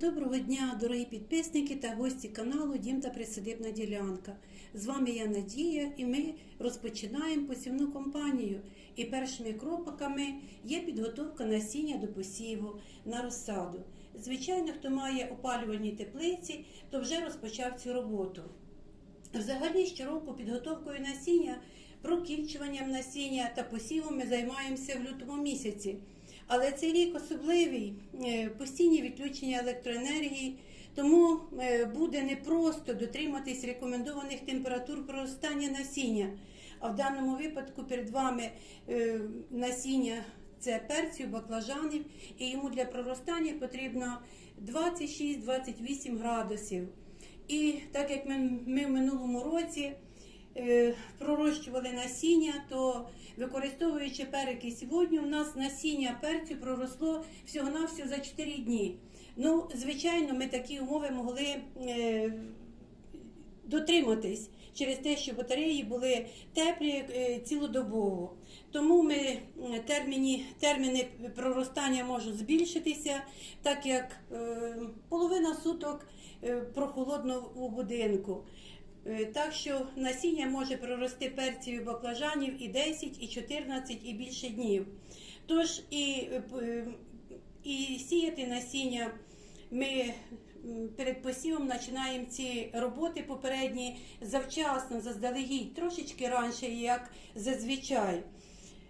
Доброго дня, дорогі підписники та гості каналу Дім та Присадибна ділянка. З вами я Надія і ми розпочинаємо посівну кампанію. І першими кроками є підготовка насіння до посіву на розсаду. Звичайно, хто має опалювальні теплиці, то вже розпочав цю роботу. Взагалі, щороку підготовкою насіння, прокільчуванням насіння та посівом ми займаємося в лютому місяці. Але цей рік особливий, е, постійні відключення електроенергії, тому е, буде непросто дотриматись рекомендованих температур проростання насіння. А в даному випадку перед вами е, насіння це перцю, баклажанів, і йому для проростання потрібно 26-28 градусів. І так як ми, ми в минулому році пророщували насіння, то використовуючи перекись водню, у нас насіння перцю проросло всього-навсього за 4 дні. Ну, звичайно, ми такі умови могли е, дотриматись через те, що батареї були теплі е, цілодобово. Тому ми терміни, терміни проростання можуть збільшитися, так як е, половина суток е, прохолодно у будинку. Е, Так що насіння може прорости перців баклажанів і 10, і 14, і більше днів. Тож і, е, і сіяти насіння ми перед посівом починаємо ці роботи попередні завчасно, заздалегідь, трошечки раніше, як зазвичай.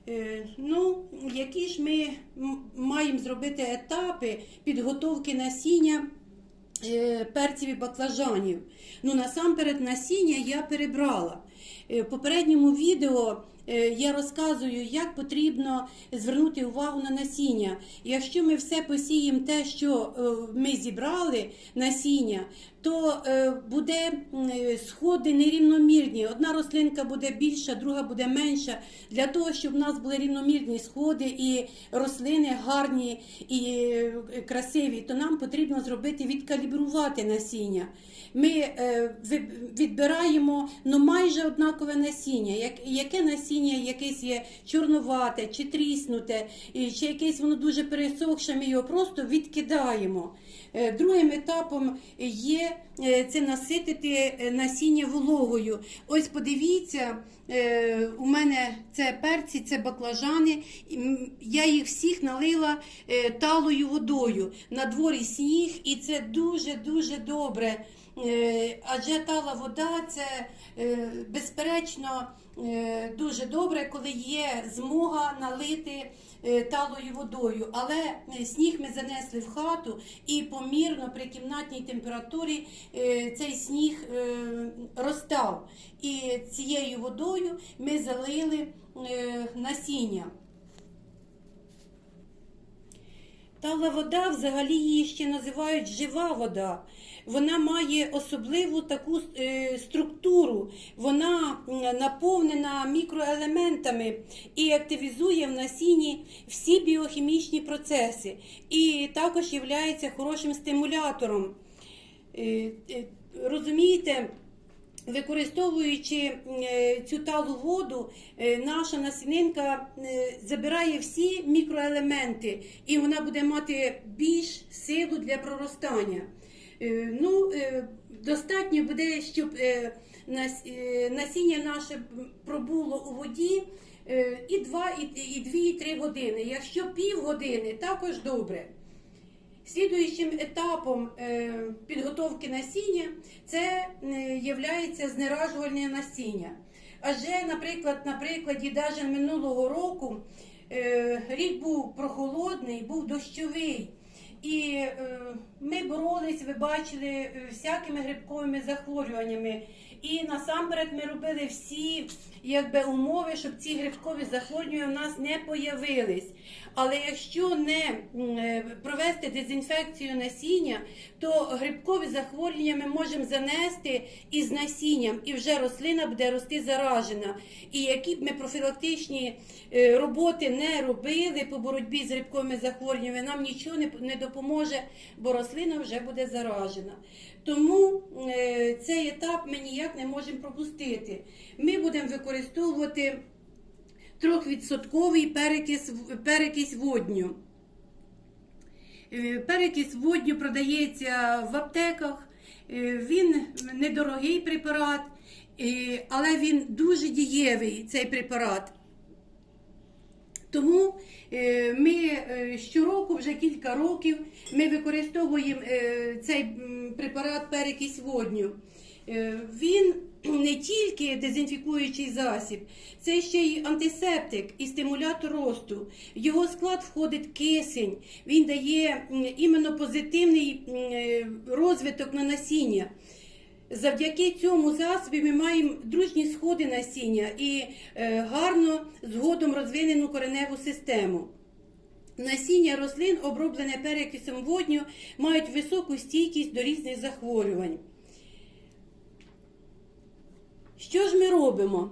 Е, Ну, які ж ми маємо зробити етапи підготовки насіння е, перців і баклажанів? Ну, насамперед, насіння я перебрала. Е, В попередньому відео е, я розказую, як потрібно звернути увагу на насіння. Якщо ми все посіємо те, що е, ми зібрали насіння, то е, буде е, сходи нерівномірні. Одна рослинка буде більша, друга буде менша. Для того, щоб в нас були рівномірні сходи і рослини гарні і е, красиві, то нам потрібно зробити відкалібрувати насіння. Ми е, відбираємо ну, майже однакове насіння. Яке насіння якесь є чорновате, чи тріснуте, чи якесь воно дуже пересохше, ми його просто відкидаємо. Е, Другим етапом є е, це наситити е, насіння вологою. Ось подивіться, у мене це перці, це баклажани. Я їх всіх налила талою водою. На дворі сніг, і це дуже-дуже добре. Адже тала вода це безперечно дуже добре, коли є змога налити е, талою водою. Але е, сніг ми занесли в хату і помірно при кімнатній температурі е, цей сніг е, розтав. І цією водою ми залили е, насіння. Тала вода, взагалі її ще називають жива вода. Вона має особливу таку е, структуру. Вона наповнена мікроелементами і активізує в насінні всі біохімічні процеси. І також є хорошим стимулятором. Е, е, Розумієте? Використовуючи цю талу воду, наша насінинка забирає всі мікроелементи, і вона буде мати більш силу для проростання. Е, Ну, е, достатньо буде, щоб е, нас- насіння наше пробуло у воді і 2, і, і 2, і 3 години. Якщо пів години, також добре. Слідуючим етапом підготовки насіння це являється знеражувальне насіння. Адже, наприклад, на прикладі даже минулого року рік був прохолодний, був дощовий. І е, ми боролись, ви бачили, е, всякими грибковими захворюваннями. І насамперед ми робили всі якби, умови, щоб ці грибкові захворювання в нас не появились. Але якщо не е, провести дезінфекцію насіння, то грибкові захворювання ми можемо занести із насінням, і вже рослина буде рости заражена. І які б ми профілактичні е, роботи не робили по боротьбі з грибковими захворюваннями, нам нічого не, не допоможе, бо рослина вже буде заражена. Тому е, цей етап ми ніяк не можемо пропустити. Ми будемо використовувати трьохвідсотковий перекис, перекись водню. Е, Перекис водню продається в аптеках. Е, Він недорогий препарат, але він дуже дієвий, цей препарат. Тому е, ми е, щороку, вже кілька років, ми використовуємо е, цей препарат перекись водню. Він не тільки дезінфікуючий засіб, це ще й антисептик і стимулятор росту. В його склад входить кисень. Він дає іменно позитивний розвиток на насіння. Завдяки цьому засобі ми маємо дружні сходи насіння і е, гарно згодом розвинену кореневу систему. Насіння рослин, оброблене перекисом водню, мають високу стійкість до різних захворювань. Що ж ми робимо?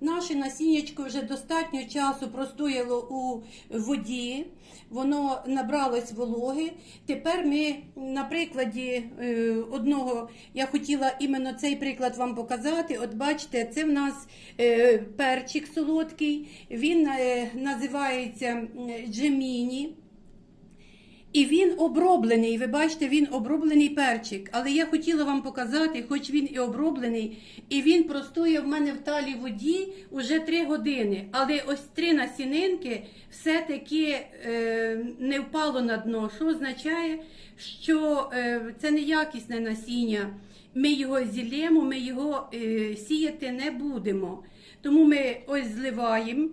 Наше насіннячко вже достатньо часу простояло у воді, воно набралось вологи. Тепер ми на прикладі е, одного, я хотіла іменно цей приклад вам показати. От бачите, це в нас е, перчик солодкий, він е, називається джеміні. І він оброблений, ви бачите, він оброблений перчик. Але я хотіла вам показати, хоч він і оброблений, і він простояв в мене в талі воді уже три години. Але ось три насінинки все-таки е, не впало на дно. Що означає, що е, це неякісне насіння. Ми його зілємо, ми його е, сіяти не будемо. Тому ми ось зливаємо.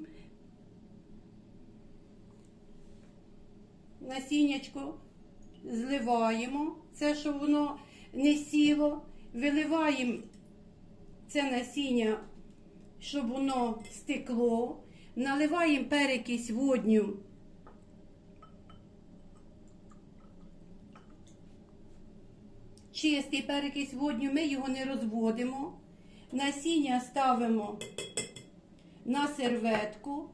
Насіннячко зливаємо, це, щоб воно не сіло, виливаємо це насіння, щоб воно стекло, наливаємо перекись водню. Чистий перекись водню, ми його не розводимо. Насіння ставимо на серветку.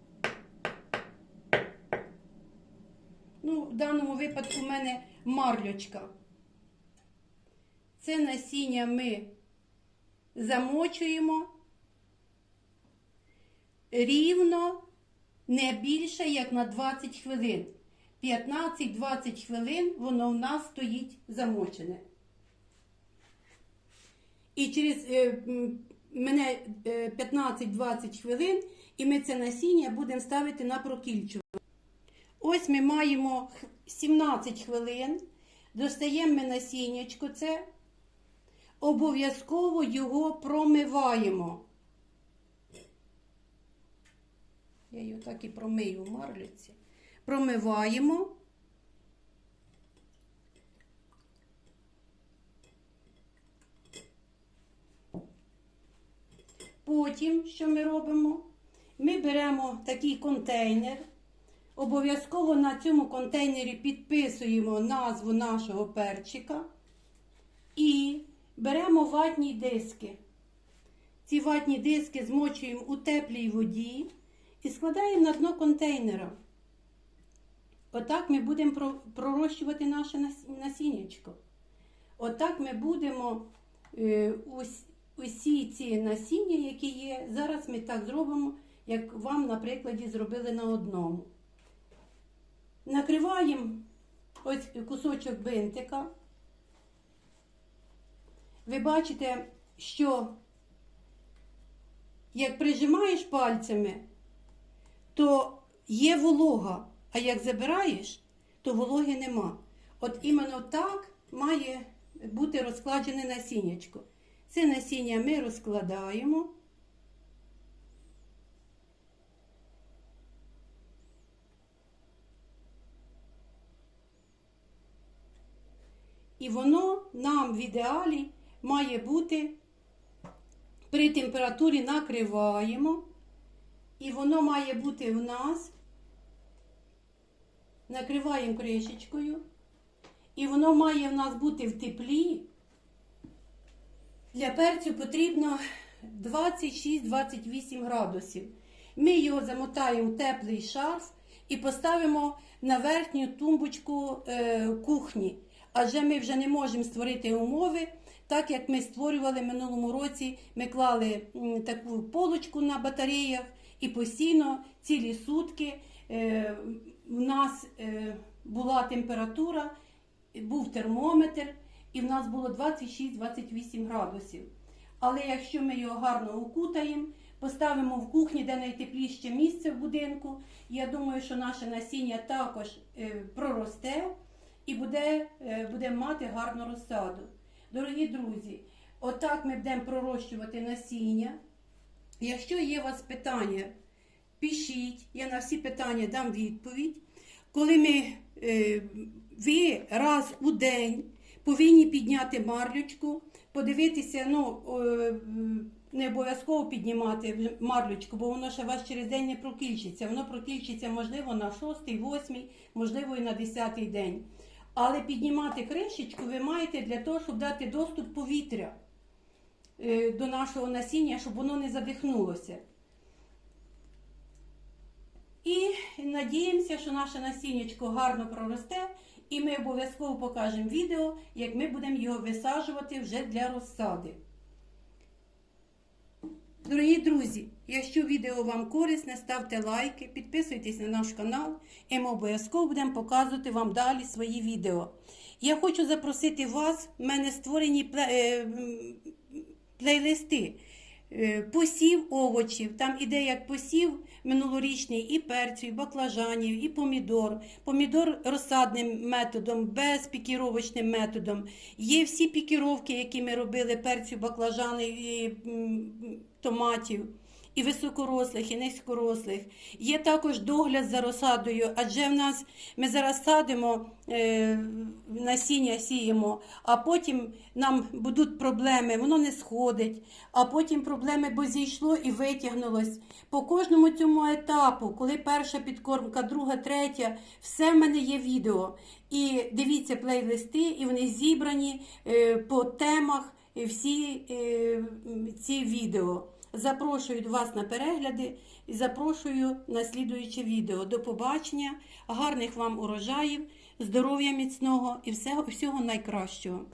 Ну, в даному випадку в мене марлючка. Це насіння ми замочуємо рівно не більше, як на 20 хвилин. 15-20 хвилин воно в нас стоїть замочене. І через е, мене е, 15-20 хвилин, і ми це насіння будемо ставити на прокільчу. Ось ми маємо 17 хвилин, достаємо ми насіннячко це, обов'язково його промиваємо. Я його так і промию в марлюці. Промиваємо. Потім, що ми робимо? Ми беремо такий контейнер. Обов'язково на цьому контейнері підписуємо назву нашого перчика і беремо ватні диски. Ці ватні диски змочуємо у теплій воді і складаємо на дно контейнера. Отак ми будемо пророщувати наше нас- насіннячко. Отак ми будемо е, усі ці насіння, які є. Зараз ми так зробимо, як вам на прикладі зробили на одному. Накриваємо ось кусочок бинтика. Ви бачите, що як прижимаєш пальцями, то є волога, а як забираєш, то вологи нема. От іменно так має бути розкладене насіннячко. Це насіння ми розкладаємо. І воно нам в ідеалі має бути при температурі накриваємо. І воно має бути в нас, накриваємо кришечкою. І воно має в нас бути в теплі. Для перцю потрібно 26-28 градусів. Ми його замотаємо в теплий шарф і поставимо на верхню тумбочку е, кухні. Адже ми вже не можемо створити умови, так як ми створювали минулому році. Ми клали таку полочку на батареях і постійно цілі сутки е, в нас е, була температура, був термометр, і в нас було 26-28 градусів. Але якщо ми його гарно укутаємо, поставимо в кухні, де найтепліше місце в будинку, я думаю, що наше насіння також е, проросте і буде, е, буде мати гарну розсаду. Дорогі друзі, отак ми будемо пророщувати насіння. Якщо є у вас питання, пишіть, я на всі питання дам відповідь. Коли ми, е, ви раз у день повинні підняти марлючку, подивитися, ну, не обов'язково піднімати марлючку, бо воно ще вас через день не прокільчиться. Воно прокільчиться, можливо, на 6, 8, можливо, і на 10 день. Але піднімати кришечку ви маєте для того, щоб дати доступ повітря е, до нашого насіння, щоб воно не задихнулося. І надіємося, що наше насіннячко гарно проросте, і ми обов'язково покажемо відео, як ми будемо його висаджувати вже для розсади. Дорогі друзі, якщо відео вам корисне, ставте лайки, підписуйтесь на наш канал, і ми обов'язково будемо показувати вам далі свої відео. Я хочу запросити вас, в мене створені е, плейлисти. Е, Посів овочів, там іде як посів минулорічний і перцю, і баклажанів, і помідор. Помідор розсадним методом, без пікіровочним методом. Є всі пікіровки, які ми робили перцю, баклажани і томатів. І високорослих, і низькорослих. Є також догляд за розсадою, адже в нас ми зараз садимо е, насіння, сіємо, а потім нам будуть проблеми, воно не сходить, а потім проблеми, бо зійшло і витягнулось. По кожному цьому етапу, коли перша підкормка, друга, третя, все в мене є відео. І дивіться плейлисти, і вони зібрані е, по темах е, всі ці відео. Запрошую вас на перегляди і запрошую на слідуюче відео. До побачення, гарних вам урожаїв, здоров'я міцного і всього, всього найкращого.